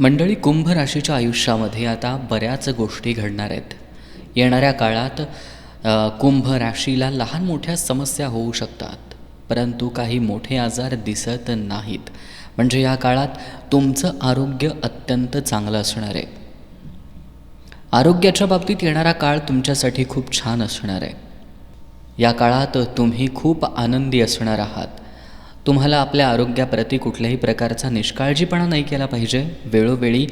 मंडळी कुंभ राशीच्या आयुष्यामध्ये आता बऱ्याच गोष्टी घडणार आहेत. येणाऱ्या काळात कुंभ राशीला लहान मोठ्या समस्या होऊ शकतात परंतु काही मोठे आजार दिसत नाहीत. म्हणजे या काळात तुमचं आरोग्य अत्यंत चांगलं असणार आहे. आरोग्याच्या बाबतीत येणारा काळ तुमच्यासाठी खूप छान असणार आहे. या काळात तुम्ही खूप आनंदी असणार आहात. तुम्हाला आपल्या आरोग्याप्रती कुठल्याही प्रकारचा निष्काळजीपणा नाही केला पाहिजे. वेळोवेळी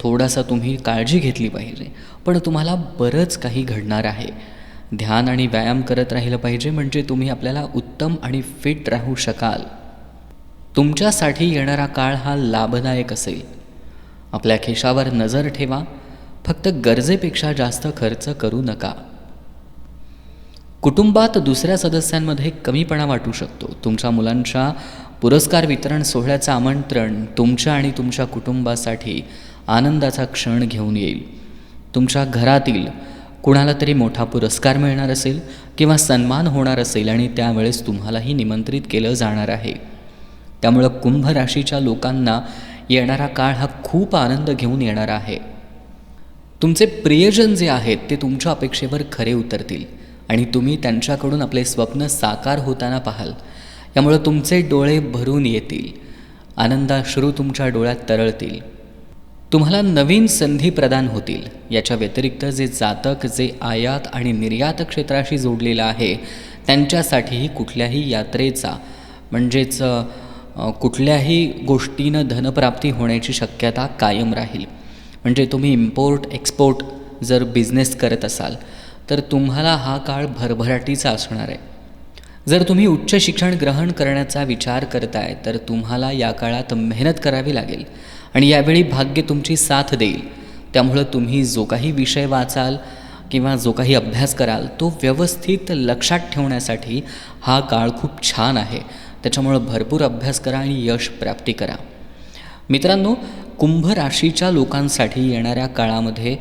थोडासा तुम्ही काळजी घेतली पाहिजे. पण तुम्हाला बरंच काही घडणार आहे. ध्यान आणि व्यायाम करत राहिलं पाहिजे म्हणजे तुम्ही आपल्याला उत्तम आणि फिट राहू शकाल. तुमच्यासाठी येणारा काळ हा लाभदायक असेल. आपल्या खिशावर नजर ठेवा. फक्त गरजेपेक्षा जास्त खर्च करू नका. कुटुंबात दुसऱ्या सदस्यांमध्ये कमीपणा वाटू शकतो. तुमच्या मुलांच्या पुरस्कार वितरण सोहळ्याचं आमंत्रण तुमच्या आणि तुमच्या कुटुंबासाठी आनंदाचा क्षण घेऊन येईल. तुमच्या घरातील कुणाला तरी मोठा पुरस्कार मिळणार असेल किंवा सन्मान होणार असेल आणि त्यावेळेस तुम्हालाही निमंत्रित केलं जाणार आहे. त्यामुळं कुंभ राशीच्या लोकांना येणारा काळ हा खूप आनंद घेऊन येणार आहे. तुमचे प्रियजन जे आहेत ते तुमच्या अपेक्षेवर खरे उतरतील. आणि तुम्ही त्यांच्याकडून आपले स्वप्न साकार होताना पाहाल. यामुळं तुमचे डोळे भरून येतील. आनंदाश्रू तुमच्या डोळ्यात तरळतील. तुम्हाला नवीन संधी प्रदान होतील. याच्या व्यतिरिक्त जे जातक जे आयात आणि निर्यात क्षेत्राशी जोडलेलं आहे त्यांच्यासाठीही कुठल्याही यात्रेचा म्हणजेच कुठल्याही गोष्टीनं धनप्राप्ती होण्याची शक्यता कायम राहील. म्हणजे तुम्ही इम्पोर्ट एक्सपोर्ट जर बिझनेस करत असाल तर तुम्हाला हा काळ भरभराटीचा असणार आहे. जर तुम्ही उच्च शिक्षण ग्रहण करण्याचा विचार करताय तर तुम्हाला या काळात मेहनत करावी लागेल आणि यावेळी भाग्य तुमची साथ देईल. त्यामुळं तुम्ही जो काही विषय वाचाल किंवा जो काही अभ्यास कराल तो व्यवस्थित लक्षात ठेवण्यासाठी हा काळ खूप छान आहे. त्याच्यामुळं भरपूर अभ्यास करा आणि यश प्राप्ती करा. मित्रांनो कुंभ राशीच्या लोकांसाठी येणाऱ्या काळामध्ये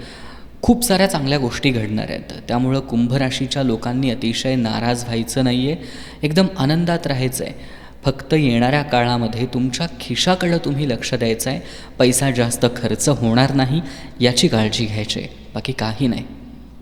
खूप साऱ्या चांगल्या गोष्टी घडणार आहेत. त्यामुळं कुंभराशीच्या लोकांनी अतिशय नाराज व्हायचं नाही आहे एकदम आनंदात राहायचं आहे फक्त येणाऱ्या काळामध्ये तुमच्या खिशाकडं तुम्ही लक्ष द्यायचं आहे पैसा जास्त खर्च होणार नाही याची काळजी घ्यायची. आहे बाकी काही नाही.